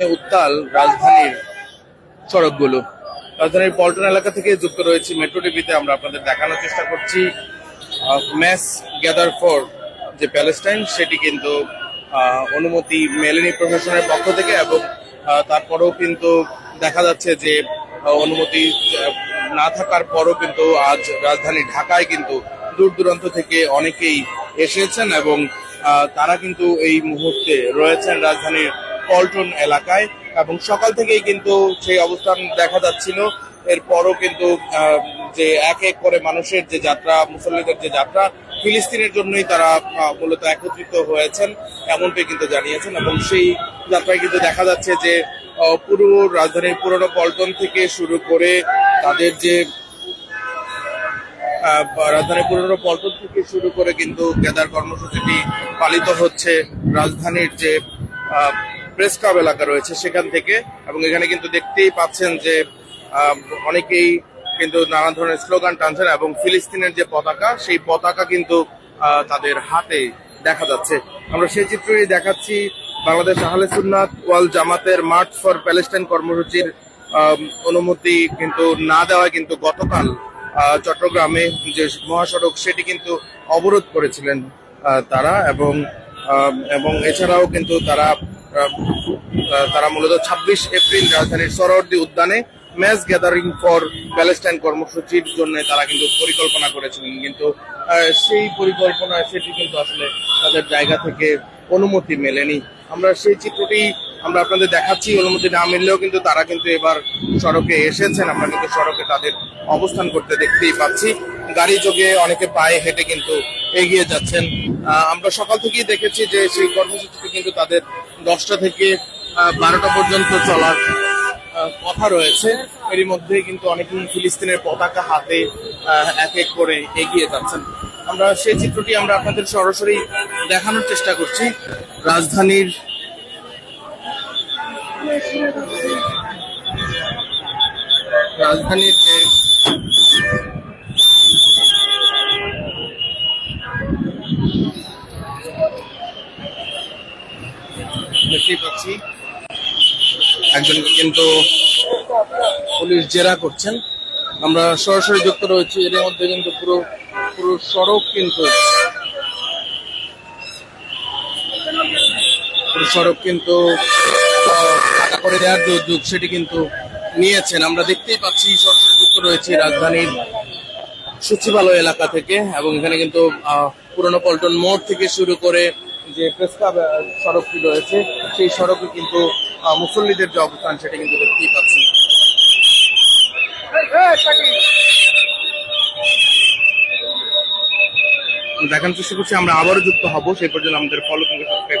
উত্তাল রাজধানীর সড়কগুলো। রাজধানীর পল্টন এলাকা থেকে যুক্ত রয়েছে মেট্রো টিভিতে। আমরা আপনাদের দেখানোর চেষ্টা করছি ম্যাস গ্যাদার ফর যে প্যালেস্টাইন সেটি কিন্তু অনুমতি মেলেনি প্রশাসনের পক্ষ থেকে এবং তারপরেও কিন্তু দেখা যাচ্ছে যে অনুমতি না থাকার পরও কিন্তু আজ রাজধানী ঢাকায় কিন্তু দূর দূরান্ত থেকে অনেকেই এসেছেন এবং তারা কিন্তু এই মুহূর্তে রয়েছেন রাজধানীর পল্টন এলাকায় এবং সকাল থেকেই কিন্তু সেই অবস্থান দেখা যাচ্ছিল। এরপরও কিন্তু যে এক এক করে মানুষের যে যাত্রা, মুসল্লিদের যে যাত্রা, ফিলিস্তিনের জন্যই তারা মূলত একত্রিত হয়েছেন এমনটাই কিন্তু জানিয়েছেন এবং সেই যাত্রায় কিন্তু দেখা যাচ্ছে যে পুরো রাজধানীর পুরনো পল্টন থেকে শুরু করে তাদের যে রাজধানীর পুরনো পল্টন থেকে শুরু করে কিন্তু কেদার কর্মসূচিটি পালিত হচ্ছে রাজধানীর যে প্রেস ক্লাব এলাকা রয়েছে সেখান থেকে এবং এখানে কিন্তু দেখতেই পাচ্ছেন যে অনেকেই কিন্তু নানা ধরনের স্লোগান টানছেন এবং ফিলিস্তিনের যে পতাকা, সেই পতাকা কিন্তু তাদের হাতে দেখা যাচ্ছে। আমরা সেই চিত্রই দেখাচ্ছি বাংলাদেশ আহলে সুন্নাত ওয়াল জামাতের মার্চ ফর প্যালেস্টাইন কর্মসূচির অনুমতি কিন্তু না দেওয়া কিন্তু গতকাল চট্টগ্রামে যে মহাসড়ক সেটি কিন্তু অবরোধ করেছিলেন তারা এবং এবং এছাড়াও কিন্তু তারা তারা মূলত ছাব্বিশ এপ্রিল রাজধানীর সরওয়ার্দী উদ্যানে ম্যাচ গ্যাদারিং ফর প্যালেস্টাইন কর্মসূচির জন্য তারা কিন্তু পরিকল্পনা করেছিলেন। কিন্তু সেই পরিকল্পনা, সেটি কিন্তু আসলে তাদের জায়গা থেকে অনুমতি মেলেনি। আমরা সেই চিত্রটি আমরা আপনাদের দেখাচ্ছি, অনুমতি না মিললেও কিন্তু তারা কিন্তু এবার সড়কে এসেছেন। আমরা কিন্তু সড়কে তাদের অবস্থান করতে দেখতেই পাচ্ছি। গাড়ি যোগে অনেকে পায়ে হেঁটে কিন্তু এগিয়ে যাচ্ছেন। আমরা সকাল থেকেই দেখেছি যে সেই কর্মসূচিটি কিন্তু তাদের দশটা থেকে বারোটা পর্যন্ত চলার কথা রয়েছে। এরই মধ্যে কিন্তু অনেকেই ফিলিস্তিনের পতাকা হাতে এক এক করে এগিয়ে যাচ্ছেন। আমরা সেই চিত্রটি আমরা আপনাদের সরাসরি দেখানোর চেষ্টা করছি। রাজধানীর রাজধানীর যে দেখতেই পাচ্ছি একজনকে কিন্তু পুলিশ জেরা করছেন। আমরা সরাসরি যুক্ত রয়েছি এর মধ্যে কিন্তু পুরো পুরো সড়ক কিন্তু পুরো সড়ক কিন্তু করে দেওয়ার যে উদ্যোগ সেটি কিন্তু নিয়েছেন। আমরা দেখতেই পাচ্ছি যুক্ত রয়েছি রাজধানীর সচিবালয় এলাকা থেকে এবং এখানে কিন্তু পুরনো পল্টন মোড় থেকে শুরু করে যে প্রেস ক্লাব সড়কটি রয়েছে, সেই সড়কে কিন্তু মুসল্লিদের যে অবস্থান সেটা কিন্তু দেখতেই পাচ্ছি। দেখানোর চেষ্টা করছি, আমরা আবারও যুক্ত হব, সেই পর্যন্ত আমাদের ফলো কিংবা সাবস্ক্রাইব